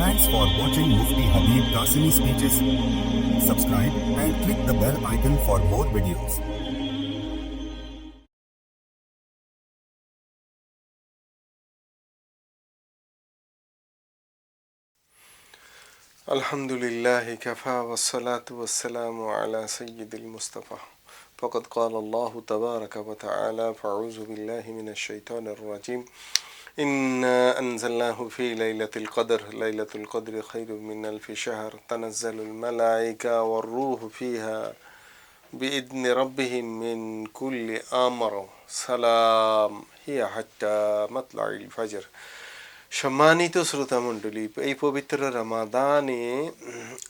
Thanks for watching Mufti Habib Qasimi speeches. Subscribe and click the bell icon for more videos. الحمد لله كفى والصلاة والسلام على سيد المصطفى فقد قال الله تبارك وتعالى فأعوذ بالله من الشيطان الرجيم إنا أنزلناه في ليلة القدر ليلة القدر خير من ألف شهر تنزل الملائكة والروح فيها بإذن ربهم من كل أمر سلام هي حتى مطلع الفجر সম্মানিত শ্রোতামণ্ডলী এই পবিত্র রামাদানে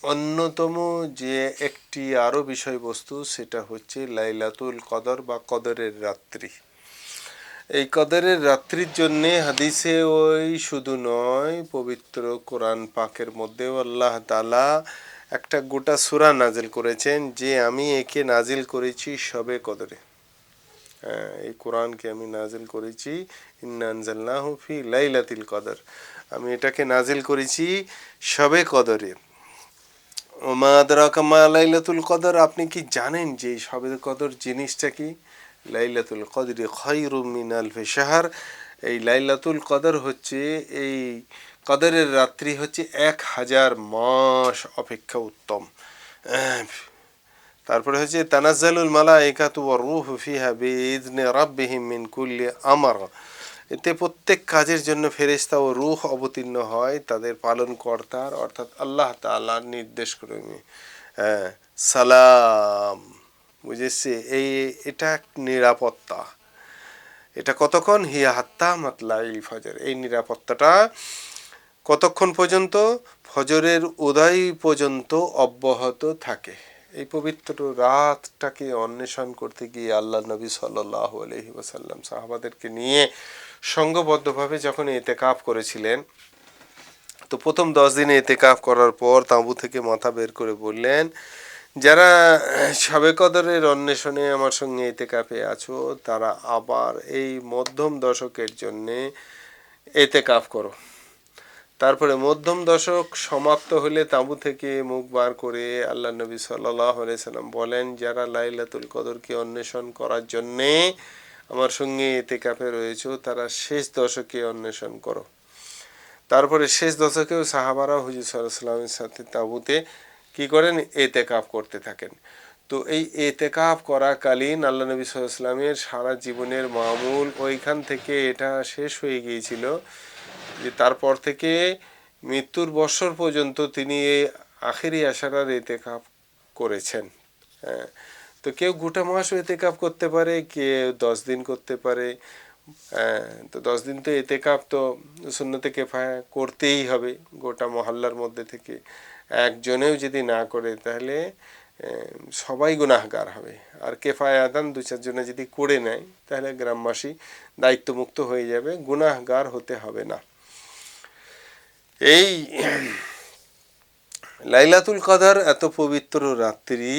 অন্যতম যে একটি আরও বিষয়বস্তু সেটা হচ্ছে লাইলাতুল কদর বা কদরের রাত্রি এই কদরের রাত্রির জন্যে হাদিসে ওই শুধু নয় পবিত্র কোরআন পাকের মধ্যেও আল্লাহ তালা একটা গোটা সুরা নাজিল করেছেন যে আমি একে নাজিল করেছি সবে কদরে। হ্যাঁ, এই কোরআনকে আমি নাজিল করেছি ইন্নানজাল্লাহু ফি লাইলাতিল কদর। আমি এটাকে নাজিল করেছি সবে কদরে। ওমা আদরাকামা লাইলাতুল কদর আপনি কি জানেন যে সবে কদর জিনিসটা কি? লাইলাতুল কদরে খৈরুম মিন আলফে শাহর। এই লাইলাতুল কদর হচ্ছে, এই কদরের রাত্রি হচ্ছে এক হাজার মাস অপেক্ষা উত্তম। তারপরে হচ্ছে, তানাজ্জালুল মালাইকাতু ওয়ার রূহু ফিহা বিইذনি রাব্বিহিম মিন কুল্লি আমর। এতে প্রত্যেক কাজের জন্য ফেরেশতা ও রুহ অবতীর্ণ হয় তাদের পালনকর্তার, অর্থাৎ আল্লাহ তাআলার নির্দেশ ক্রমে। হ্যাঁ সালাম। বুঝেছে, এই, এটা নিরাপত্তা। এটা কতক্ষণ? হিয়া হাত্তা মাতলা মাতলাই ফজর। এই নিরাপত্তাটা কতক্ষণ পর্যন্ত? ফজরের উদয় পর্যন্ত অব্যাহত থাকে। এই পবিত্র রাতটাকে অন্বেষণ করতে গিয়ে আল্লাহ নবী সাল্লাহ আলহি ওসাল্লাম সাহাবাদেরকে নিয়ে সঙ্গবদ্ধভাবে যখন এতে কাপ করেছিলেন, তো প্রথম দশ দিনে এতে কাপ করার পর তাঁবু থেকে মাথা বের করে বললেন যারা সাবে কদরের অন্বেষণে আমার সঙ্গে এতে কাপে আছো, তারা আবার এই মধ্যম দশকের জন্যে এতে কাপ করো। তারপরে মধ্যম দশক সমাপ্ত হলে তাঁবু থেকে মুখ বার করে আল্লাহ নবী সাল্লাহ সাল্লাম বলেন, যারা লাইলাতুল কদরকে অন্বেষণ করার জন্যে আমার সঙ্গে এতে কাপে রয়েছে, তারা শেষ দশকে অন্বেষণ করো। তারপরে শেষ দশকেও সাহাবারা হুজুর সাল্লামের সাথে তাঁবুতে কি করেন? এতে কাপ করতে থাকেন। তো এই এতেকাপ করাকালীন আল্লাহ নবী সাল্লামের সারা জীবনের মামুল ওইখান থেকে এটা শেষ হয়ে গিয়েছিল যে তারপর থেকে মৃত্যুর বৎসর পর্যন্ত তিনি এই আখেরি আশারার এতেকাপ করেছেন। হ্যাঁ। তো কেউ গোটা মাসও এতেকাপ করতে পারে, কেউ দশ দিন করতে পারে। হ্যাঁ তো দশ দিন তো এতেকাপ তো শূন্যতে কেফায়া করতেই হবে গোটা মহল্লার মধ্যে থেকে। একজনেও যদি না করে, তাহলে সবাই গুনাহগার হবে। আর কেফায় আদান দু চারজনে যদি করে নেয়, তাহলে গ্রামবাসী দায়িত্বমুক্ত হয়ে যাবে, গুনাহগার হতে হবে না। এই লাইলাতুল কদর, এত পবিত্র রাত্রি,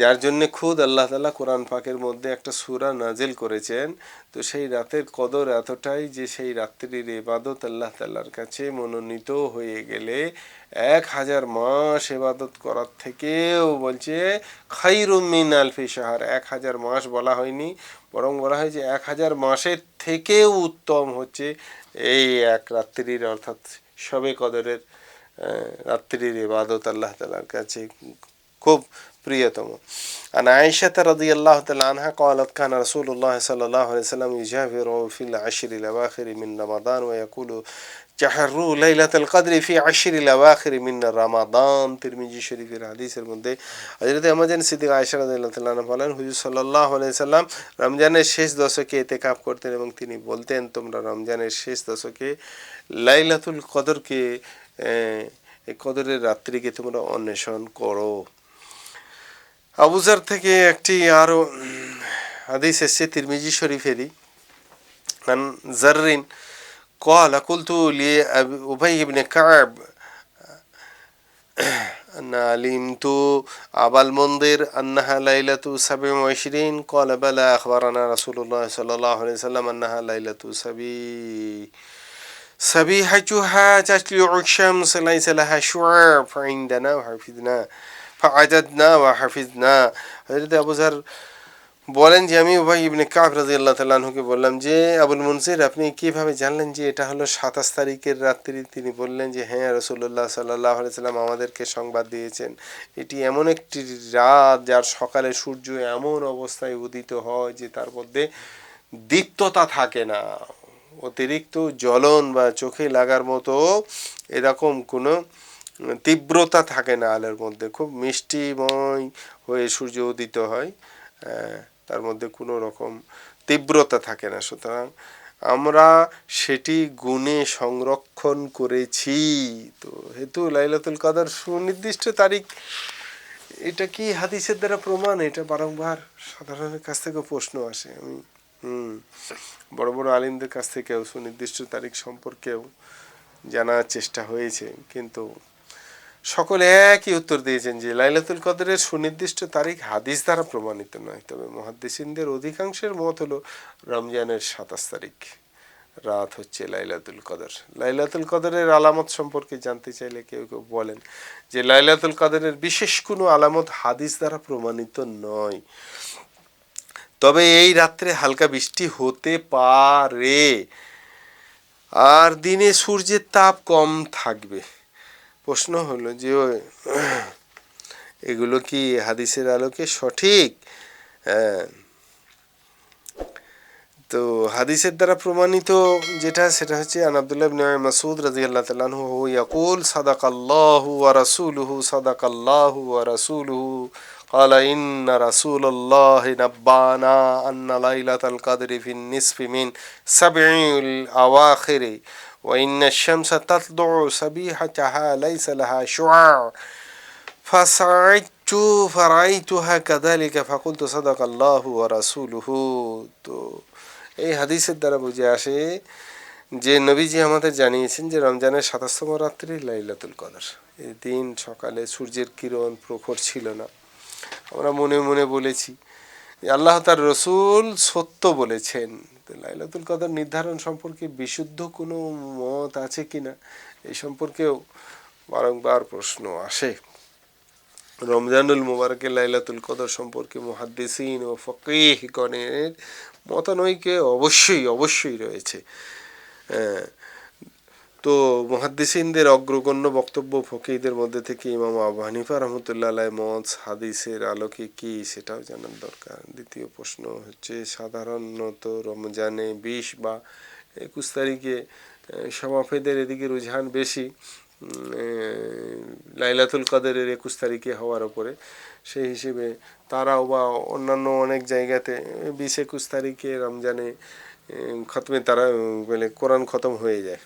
যার জন্য খুদ আল্লাহ তালা কোরআন পাকের মধ্যে একটা সুরা নাজিল করেছেন। তো সেই রাতের কদর এতটাই যে সেই রাত্রির এবাদত আল্লাহ তাল্লার কাছে মনোনীত হয়ে গেলে এক হাজার মাস এবাদত করার থেকেও বলছে খাইরুমিন আলফি সাহার এক হাজার মাস বলা হয়নি, বরং বলা হয় যে এক হাজার মাসের থেকেও উত্তম হচ্ছে এই এক রাত্রির, অর্থাৎ সবে কদরের। রাত্রির ইবাদত আল্লাহ তালার কাছে খুব প্রিয়তম عن عائشة رضي الله تعالى عنها قالت كان رسول الله صلى الله عليه وسلم يجاهر في العشر الأواخر من رمضان ويقول جحروا ليلة القدر في عشر الأواخر من رمضان তিরমিজি শরীফের হাদিসের মধ্যে হযরত আমাজান সিদ্দিক আয়েশা রাদিয়াল্লাহু তাআলা বলেন হুজুর সাল্লাল্লাহু আলাইহি সাল্লাম রমজানের শেষ দশকে ইতিকাফ করতেন এবং তিনি বলতেন তোমরা রমজানের শেষ দশকে লাইলাতুল কদরকে এই কদরের রাত্রিকে তোমরা অন্বেষণ করো আবুজার থেকে একটি আরও হাদিস এসছে তিরমিজি শরীফেরই عن زر قال قلت لأبي بن كعب أن علمت أبا المنذر أنها ليلة سبع وعشرين قال بلى أخبرنا رسول الله صلى الله عليه وسلم أنها ليلة سبع سبيحتها تطلع الشمس ليس لها شعاع فعندنا وحفظنا فعددنا وحفظنا হযরত আবু যর বলেন যে আমি উভয় ইবনে কাব রাদিয়াল্লাহু তাআলা আনহুকে বললাম যে আবুল মুনসির আপনি কিভাবে জানলেন যে এটা হলো সাতাশ তারিখের রাত্রি তিনি বললেন যে হ্যাঁ রসুল্লাহ সাল্লাহ সাল্লাম আমাদেরকে সংবাদ দিয়েছেন এটি এমন একটি রাত যার সকালে সূর্য এমন অবস্থায় উদিত হয় যে তার মধ্যে দীপ্ততা থাকে না অতিরিক্ত জ্বলন বা চোখে লাগার মতো এরকম কোনো তীব্রতা থাকে না আলোর মধ্যে। খুব মিষ্টিময় হয়ে সূর্য উদিত হয় তার মধ্যে কোনো রকম তীব্রতা থাকে না। সুতরাং আমরা সেটি গুণে সংরক্ষণ করেছি। তো হেতু লাইলাতুল কাদার সুনির্দিষ্ট তারিখ, এটা কি হাদিসের দ্বারা প্রমাণ? এটা বারংবার সাধারণের কাছ থেকে প্রশ্ন আসে। আমি বড় বড় আলিমদের কাছ থেকেও সুনির্দিষ্ট তারিখ সম্পর্কেও জানার চেষ্টা হয়েছে, কিন্তু সকলে একই উত্তর দিয়েছেন যে লাইলাতুল কদরের সুনির্দিষ্ট তারিখ হাদিস দ্বারা প্রমাণিত নয়। তবে মহাদ্দেশিনদের অধিকাংশের মত হলো রমজানের সাতাশ তারিখ। রাত হচ্ছে লাইলাতুল কদর। লাইলাতুল কদরের আলামত সম্পর্কে জানতে চাইলে কেউ কেউ বলেন যে লাইলাতুল কদরের বিশেষ কোনো আলামত হাদিস দ্বারা প্রমাণিত নয়। তবে এই রাত্রে হালকা বৃষ্টি হতে পারে। আর দিনে সূর্যের তাপ কম থাকবে। প্রশ্ন হলো যে, এগুলো কি হাদিসের আলোকে সঠিক? হ্যাঁ। তো হাদিসের দ্বারা প্রমাণিত যেটা, সেটা হচ্ছে আন আব্দুল্লাহ ইবনে মাসউদ রাদিয়াল্লাহু তাআলা আনহু ইয়াকুল সাদাকাল্লাহু ওয়া রাসূলুহু, সাদাকাল্লাহু ওয়া রাসূলুহু। قال إن رسول الله نبانا أن ليلة القدر في النصف من سبع الأواخر وإن الشمس تطلع سبيحتها ليس لها شعاع فسعدت فرأيتها كذلك فقلت صدق الله ورسوله তো এই হাদিসের দ্বারা বুঝে আসে যে নবীজি আমাদের জানিয়েছেন যে রমজানের সাতাশতম রাত্রি লাইলাতুল কদর এই দিন সকালে সূর্যের কিরণ প্রখর ছিল না আমরা মনে মনে বলেছি আল্লাহ তার রসুল সত্য বলেছেন। লাইলাতুল কদর নির্ধারণ সম্পর্কে বিশুদ্ধ কোনো মত আছে কিনা এই সম্পর্কেও বারংবার প্রশ্ন আসে। রমজানুল মুবারকে লাইলাতুল কদর সম্পর্কে মুহাদ্দিসিন ও ফকিহগণের মতানৈক্য অবশ্যই অবশ্যই রয়েছে। হ্যাঁ, তো মুহাদ্দিসিনদের অগ্রগণ্য বক্তব্য ফকিহদের মধ্যে থেকে ইমাম আবু হানিফা রহমতুল্লাহ মত হাদিসের আলোকে কি সেটাও জানার দরকার? দ্বিতীয় প্রশ্ন হচ্ছে, সাধারণত রমজানে বিশ বা একুশ তারিখে সমাফেদের এদিকে রুঝান বেশি লাইলাতুল কাদেরের একুশ তারিখে হওয়ার ওপরে সেই হিসেবে তারাও বা অন্যান্য অনেক জায়গাতে বিশ একুশ তারিখে রমজানে খতমে তারা মানে কোরআন খতম হয়ে যায়।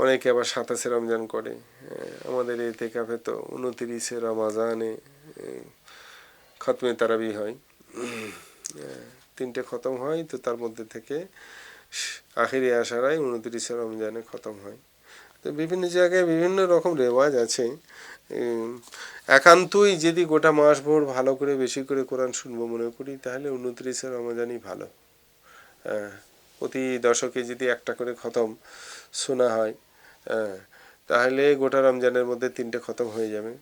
অনেকে আবার সাতাশে রমজান করে। হ্যাঁ, আমাদের এই তেকাফে তো উনতিরিশে রমাজানে খতমে তারাবি হয়। হ্যাঁ, তিনটে খতম হয় তো তার মধ্যে থেকে আখেরি আসারায় উনতিরিশে রমজানে খতম হয়। তো বিভিন্ন জায়গায় বিভিন্ন রকম রেওয়াজ আছে। একান্তই যদি গোটা মাস ভোর ভালো করে বেশি করে কোরআন শুনব মনে করি তাহলে উনত্রিশে রমজানই ভালো। হ্যাঁ, প্রতি দশকে যদি একটা করে খতম শোনা হয় হ্যাঁ, তাহলে গোটা রমজানের মধ্যে তিনটে খতম হয়ে যাবে।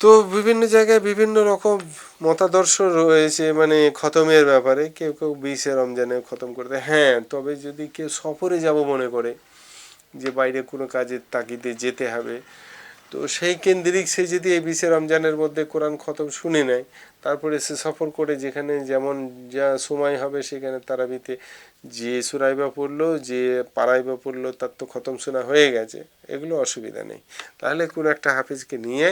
তো বিভিন্ন জায়গায় বিভিন্ন রকম মতাদর্শ রয়েছে মানে খতমের ব্যাপারে। কেউ কেউ বিশে রমজানে খতম করতে হ্যাঁ তবে যদি কেউ সফরে যাব মনে করে যে বাইরে কোনো কাজের তাগিদে যেতে হবে তো সেই কেন্দ্রিক সে যদি এই বিশে রমজানের মধ্যে কোরআন খতম শুনে নেয়, তারপরে সে সফর করে যেখানে যেমন যা সময় হবে সেখানে তারাবিতে যে সুরাইবা পড়ল, যে পাড়াইবা পড়ল, তার তো খতম শোনা হয়ে গেছে, এগুলো অসুবিধা নেই। তাহলে কোনো একটা হাফিজকে নিয়ে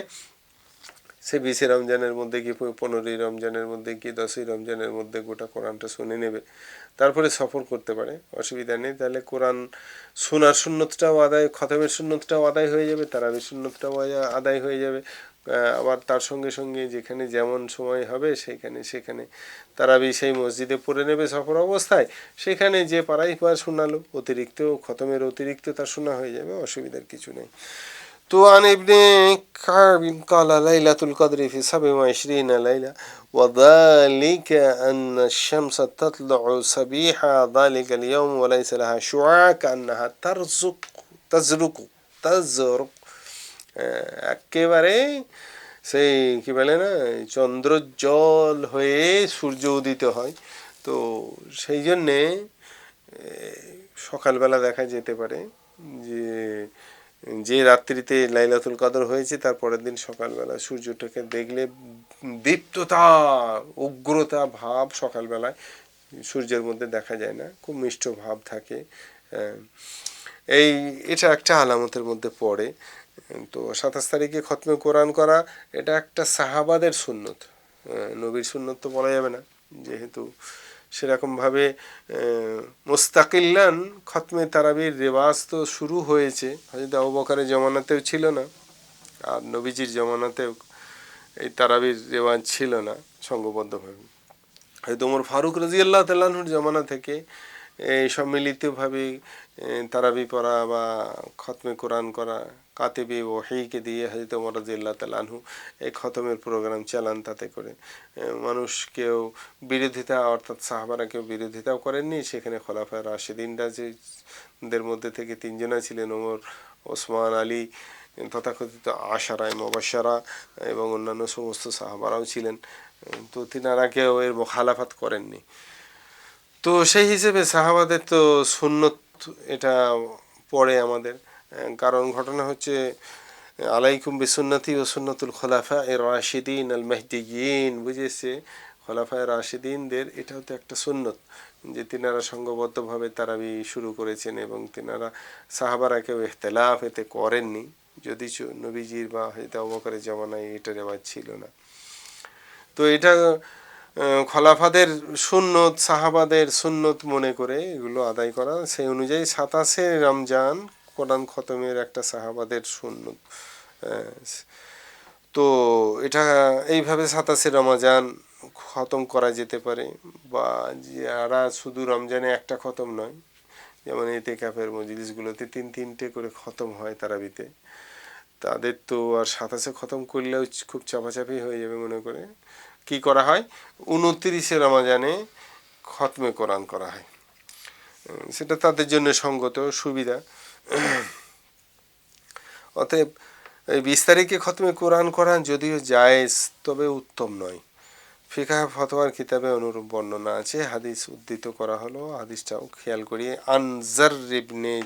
সে বিশে রমজানের মধ্যে কি পনেরোই রমজানের মধ্যে কি দশই রমজানের মধ্যে গোটা কোরআনটা শুনে নেবে? তারপরে সফর করতে পারে, অসুবিধা নেই। তাহলে কোরআন শোনার সুন্নতটাও আদায়, খতমের সুন্নতটাও আদায় হয়ে যাবে, তারাবির সুন্নতটাও আয়া- আদায় হয়ে যাবে। আবার তার সঙ্গে সঙ্গে যেখানে যেমন সময় হবে সেখানে সেখানে তারাবি সেই মসজিদে পড়ে নেবে সফর অবস্থায়। সেখানে যে পাড়াই পা শোনালো, অতিরিক্ত, খতমের অতিরিক্ত তার শোনা হয়ে যাবে, অসুবিধার কিছু নেই। তো عن ابن كعب قال ليلة القدر في سبع وعشرين ليلة وذلك أن الشمس تطلع صبيح ذلك اليوم وليس لها شعاع كأنها ترزق تزرق تزرق আহ, একেবারে সেই কি বলে না চন্দ্রোজ্জ্বল হয়ে সূর্য উদিত হয় তো সেই জন্যে এ, সকালবেলা দেখা যেতে পারে যে যে রাত্রিতে লাইলাতুল কদর হয়েছে, তার পরের দিন সকালবেলা সূর্যটাকে দেখলে দীপ্ততা, উগ্রতা ভাব সকালবেলায় সূর্যের মধ্যে দেখা যায় না, খুব মিষ্ট ভাব থাকে। এই, এটা একটা আলামতের মধ্যে পড়ে। তো সাতাশ তারিখে খতমে কোরআন করা, এটা একটা সাহাবাদের সুন্নত। নবীর সুন্নত তো বলা যাবে না, যেহেতু সেরকমভাবে মোস্তাকিল্লান খতমে তারাবির রেওয়াজ তো শুরু হয়েছে। হয়তো অবকারের বকারের জমানাতেও ছিল না, আর নবীজির জমানাতেও এই তারাবির রেওয়াজ ছিল না, সঙ্গবদ্ধভাবে। হয়তো ওমর ফারুক রাজিয়াল্লাহ তাল্লাহুর জমানা থেকে সম্মিলিতভাবে তারাবি পড়া বা খতমে কোরআন করা, কাতেবি ও হেইকে দিয়ে হয়তো ওমর রাজি আল্লাহ এই খতমের প্রোগ্রাম চালান তাতে করে। মানুষ কেউ বিরোধিতা, অর্থাৎ সাহাবারা কেউ বিরোধিতাও করেননি, সেখানে খলাফা রাশেদিনরা যে মধ্যে থেকে তিনজনা ছিলেন, ওমর, ওসমান, আলী, তথাকথিত আশারায় মবাসারা এবং অন্যান্য সমস্ত সাহাবারাও ছিলেন। তো তিনারা কেউ এর মোখালাফাত করেননি। তো সেই হিসেবে সাহাবাদের তো সুন্নত এটা পড়ে আমাদের। কারণ ঘটনা হচ্ছে, আলাইকুম বিসুন্নতি ও সুন্নতুল খোলাফা এর রাশিদিন আল মেহদিগিন বুঝেছে? খোলাফা রাশিদিনদের এটাও তো একটা সুন্নত যে তিনারা সঙ্গবদ্ধভাবে তারাবি শুরু করেছেন এবং তিনারা সাহাবারা কেউ ইখতলাফ এতে করেননি, যদি নবীজির বা হয়তো অবকারের জমানায় এটা রেওয়াজ ছিল না। তো এটা খলাফাদের সুন্নত, সাহাবাদের সুন্নত মনে করে এগুলো আদায় করা, সেই অনুযায়ী সাতাশে রমজান কোরআন খতমের একটা সাহাবাদের সুন্নত। তো এটা এইভাবে সাতাশে রমজান খতম করা যেতে পারে, বা যারা শুধু রমজানে একটা খতম নয়, যেমন এতে ক্যাফের মজলিসগুলোতে তিন তিনটে করে খতম হয় তারাবিতে, তাদের তো আর সাতাশে খতম করলেও খুব চাপাচাপি হয়ে যাবে মনে করে। কি করা হয়? উনত্রিশে রমাজানে খতমে কোরআন করা হয়। সেটা তাদের জন্য সঙ্গত সুবিধা। অতএব এই বিশ তারিখে খতমে কোরআন করা যদিও জায়েজ, তবে উত্তম নয়। ফিকা ফতোয়ার কিতাবে অনুরূপ বর্ণনা আছে। হাদিস উদ্ধৃত করা হলো। হাদিসটাও খেয়াল করিয়ে আনজার রিবনে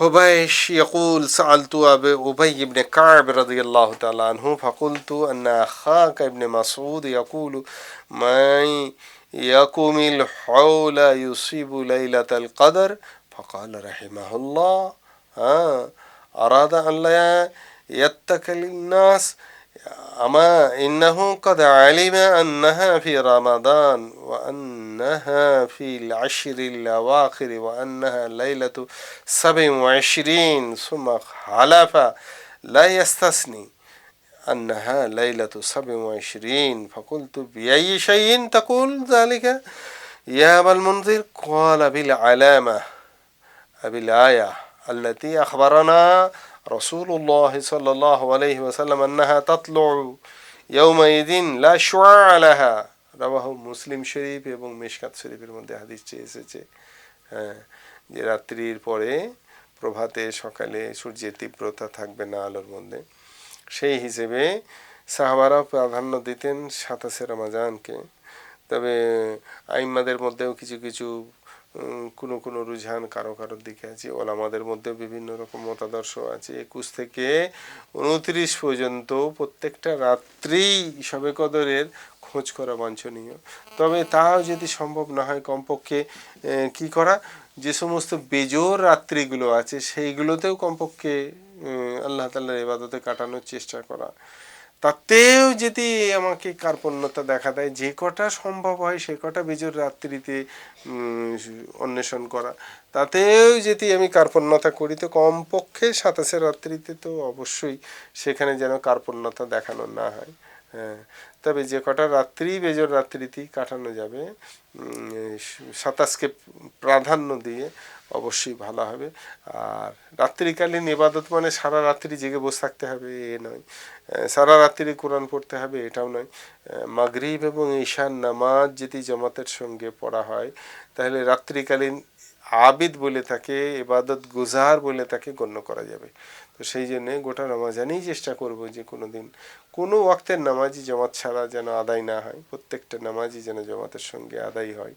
هبيش يقول سألت أبي بن كعب رضي الله تعالى عنه فقلت أن أخاك ابن مسعود يقول من يقوم الحول يصيب ليلة القدر؟ فقال رحمه الله ها أراد أن لا يتكل الناس أما إنه قد علم أنها في رمضان وأنها في العشر الأواخر وأنها ليلة سبع وعشرين ثم حلف لا يستثني أنها ليلة سبع وعشرين. فقلت بأي شيء تقول ذلك؟ يا أبا المنذر قال بالعلامة بالآية التي أخبرنا رسول الله صلى الله عليه وسلم أنها تطلع يومئذ لا شعاع لها রাবাহ মুসলিম শরীফ এবং মেশকাত শরীফের মধ্যে হাদিসটি এসেছে হ্যাঁ যে রাত্রির পরে প্রভাতে সকালে সূর্যের তীব্রতা থাকবে না আলোর মধ্যে সেই হিসেবে সাহাবারা প্রাধান্য দিতেন সাতাশে রমাজানকে তবে আইম্মাদের মধ্যেও কিছু কিছু উম, কোনো কোনো রুঝান কারও কারোর দিকে আছে। ওলামাদের মধ্যে বিভিন্ন রকম মতাদর্শ আছে। একুশ থেকে উনত্রিশ পর্যন্ত প্রত্যেকটা রাত্রি সবে কদরের খোঁজ করা বাঞ্ছনীয়। তবে তাও যদি সম্ভব না হয় কমপক্ষে কি করা? যে সমস্ত বেজোর রাত্রিগুলো আছে, সেইগুলোতেও কমপক্ষে আল্লাহ তাল্লাহর ইবাদতে কাটানোর চেষ্টা করা। তাতেও যদি আমাকে কার্পণ্যতা দেখা দেয়, যে কটা সম্ভব হয় সে কটা বেজোর রাত্রিতে অন্বেষণ করা। তাতেও যদি আমি কার্পণ্যতা করি, তো কমপক্ষে সাতাশে রাত্রিতে তো অবশ্যই সেখানে যেন কার্পণ্যতা দেখানো না হয়। হ্যাঁ। তবে যে কটা রাত্রি বেজর রাত্রিতেই কাটানো যাবে সাতাশকে প্রাধান্য দিয়ে অবশ্যই ভালো হবে। আর রাত্রিকালীন ইবাদত মানে সারা রাত্রি জেগে বসে থাকতে হবে, এ নয়। সারা রাত্রি কোরআন পড়তে হবে, এটাও নয়। মাগরিব এবং ঈশান নামাজ যদি জমাতের সঙ্গে পড়া হয়, তাহলে রাত্রিকালীন আবিদ বলে তাকে এবাদত গুজার বলে তাকে গণ্য করা যাবে। তো সেই জন্যে গোটা রমাজানেই চেষ্টা করব যে কোনো দিন কোনো ওয়াক্তের নামাজই জমাত ছাড়া যেন আদায় না হয়, প্রত্যেকটা নামাজই যেন জমাতের সঙ্গে আদায় হয়।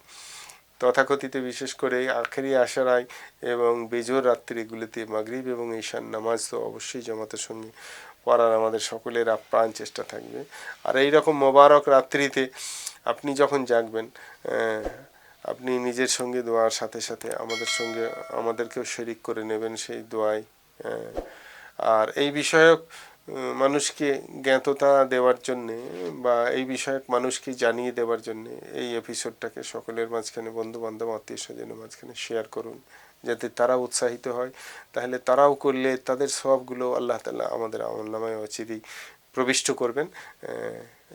তথাকথিত বিশেষ করে আখেরি আশারায় এবং বেজোর রাত্রিগুলিতে মাগরিব এবং ঈশান নামাজ তো অবশ্যই জমাতের সঙ্গে পড়ার আমাদের সকলের আপ্রাণ চেষ্টা থাকবে। আর এই রকম মোবারক রাত্রিতে আপনি যখন জাগবেন আপনি নিজের সঙ্গে দোয়ার সাথে সাথে আমাদের সঙ্গে, আমাদেরকেও শরিক করে নেবেন সেই দোয়ায়। আর এই বিষয়ক মানুষকে জ্ঞাততা দেওয়ার জন্যে বা এই বিষয়ক মানুষকে জানিয়ে দেওয়ার জন্যে এই এপিসোডটাকে সকলের মাঝখানে বন্ধু বান্ধব আত্মীয় স্বজনের মাঝখানে শেয়ার করুন। যাতে তারা উৎসাহিত হয়। তাহলে তারাও করলে তাদের সবগুলো আল্লাহ তালা আমাদের আমল নামায় অচিরেই প্রবিষ্ট করবেন।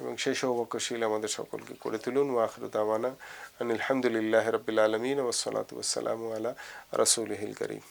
এবং সেই সৌভাগ্যশীল আমাদের সকলকে করে তুলুন। ওয়াখরুদ দাওয়ানা আনিল হামদুলিল্লাহ রবিল আলমিন ওসলাত ওসালাম আলা রসুলহিল করিম।